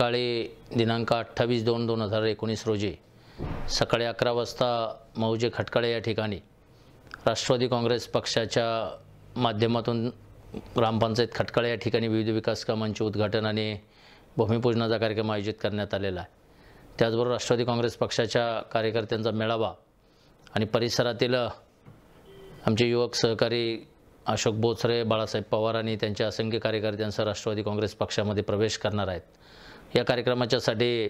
सकाळी दिनांक अठ्ठावीस दोन दोन हजार एकोणीस रोजी सकाळी अकरा वाजता मौजे खटकाळे या ठिकाणी राष्ट्रवादी काँग्रेस पक्षाच्या माध्यमातून ग्रामपंचायत खटकाळे या ठिकाणी विविध विकास कामांचे उद्घाटन आणि भूमिपूजनाचा कार्यक्रम आयोजित करण्यात आलेला आहे. त्याचबरोबर राष्ट्रवादी काँग्रेस पक्षाच्या कार्यकर्त्यांचा मेळावा आणि परिसरातील आमचे युवक सहकारी अशोक बोचरे बाळासाहेब पवार आणि त्यांच्या असंख्य कार्यकर्त्यांसह राष्ट्रवादी काँग्रेस पक्षामध्ये प्रवेश करणार आहेत. या कार्यक्रमाच्यासाठी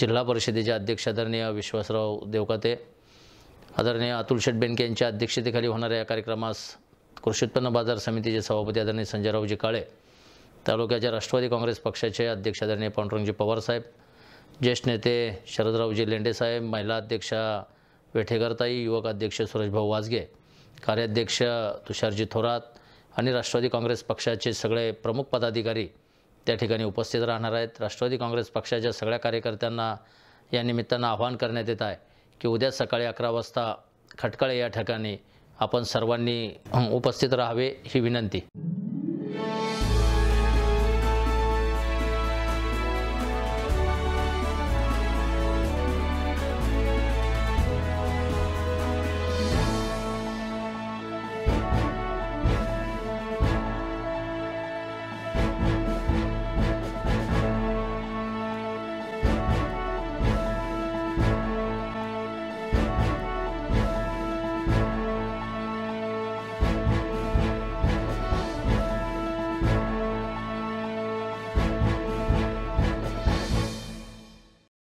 जिल्हा परिषदेचे अध्यक्ष आदरणीय विश्वासराव देवकाते आदरणीय अतुल शेटबेनके यांच्या अध्यक्षतेखाली होणाऱ्या या कार्यक्रमास कृषी उत्पन्न बाजार समितीचे सभापती आदरणीय संजयरावजी काळे तालुक्याच्या राष्ट्रवादी काँग्रेस पक्षाचे अध्यक्ष आदरणीय पांडुरंगजी पवारसाहेब ज्येष्ठ नेते शरदरावजी लेंडेसाहेब महिला अध्यक्षा वेठेकरताई युवक अध्यक्ष सुरेशभाऊ वाजगे कार्याध्यक्ष तुषारजी थोरात आणि राष्ट्रवादी काँग्रेस पक्षाचे सगळे प्रमुख पदाधिकारी त्या ठिकाणी उपस्थित राहणार आहेत. राष्ट्रवादी काँग्रेस पक्षाच्या सगळ्या कार्यकर्त्यांना या निमित्तानं आवाहन करण्यात येत आहे की उद्या सकाळी अकरा वाजता खटकाळे या ठिकाणी आपण सर्वांनी उपस्थित राहावे ही विनंती.